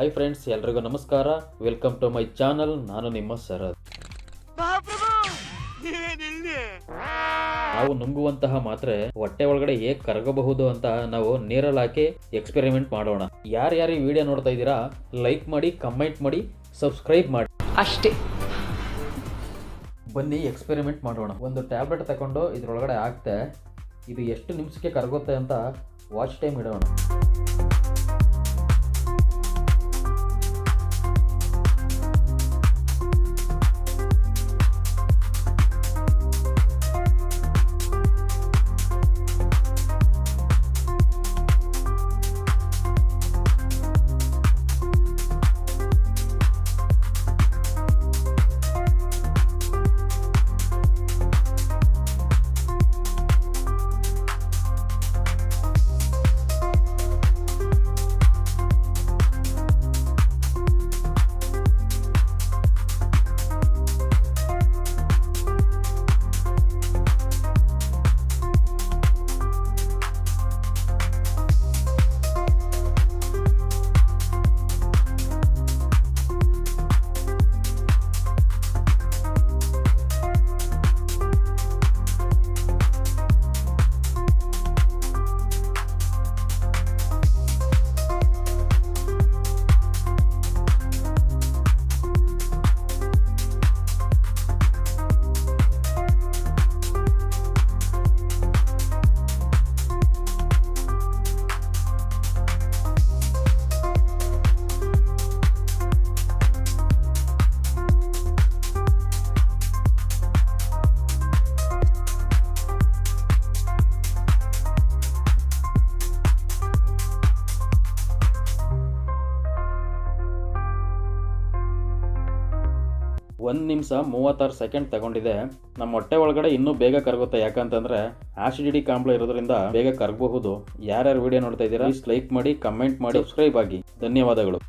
Hi friends ಎಲ್ರಿಗೂ ನಮಸ್ಕಾರ. Welcome to my channel ನಾನು ನಿಮ್ಮ ಶರತ್. ನಾವು ನುಂಗುವಂತಹ ಮಾತ್ರೆ ಹೊಟ್ಟೆ ಒಳಗಡೆ ಹೇಗ್ ಕರಗಬಹುದು ಅಂತ ನಾವು ನೀರಲ್ಲಿ ಹಾಕಿ ಎಕ್ಸ್ಪೆರಿಮೆಂಟ್ ಮಾಡೋಣ ಯಾರ್ಯಾರು ಈ ವಿಡಿಯೋ ನೋಡ್ತಾ ಇದ್ದೀರಾ ಲೈಕ್ ಮಾಡಿ ಕಮೆಂಟ್ ಮಾಡಿ ಸಬ್ಸ್ಕ್ರೈಬ್ ಮಾಡಿ. ಅಷ್ಟೇ. ಬನ್ನಿ ಎಕ್ಸ್ಪೆರಿಮೆಂಟ್ ಮಾಡೋಣ. ಒಂದು ಟ್ಯಾಬ್ಲೆಟ್ ತಗೊಂಡು ಇದ್ರೊಳಗಡೆ ಹಾಕ್ತೆ. ಇದು ಎಷ್ಟು ನಿಮಿಷಕ್ಕೆ ಕರಗುತ್ತೆ ಅಂತ ವಾಚ್ ಟೈಮ್ ಇಡೋಣ. ಒಂದು ನಿಮಿಷ ಮೂವತ್ತಾರು ಸೆಕೆಂಡ್ ತಗೊಂಡಿದೆ. ನಮ್ಮ ಹೊಟ್ಟೆ ಒಳಗಡೆ ಇನ್ನೂ ಬೇಗ ಕರಗುತ್ತೆ. ಯಾಕಂತಂದ್ರೆ ಆಸಿಡಿಟಿ ಕಾಂಪ್ಲ ಇರೋದ್ರಿಂದ ಬೇಗ ಕರಗಬಹುದು. ಯಾರ್ಯಾರು ವಿಡಿಯೋ ನೋಡ್ತಾ ಇದ್ದೀರಾ ಲೈಕ್ ಮಾಡಿ ಕಮೆಂಟ್ ಮಾಡಿ ಸಬ್ಸ್ಕ್ರೈಬ್ ಆಗಿ. ಧನ್ಯವಾದಗಳು.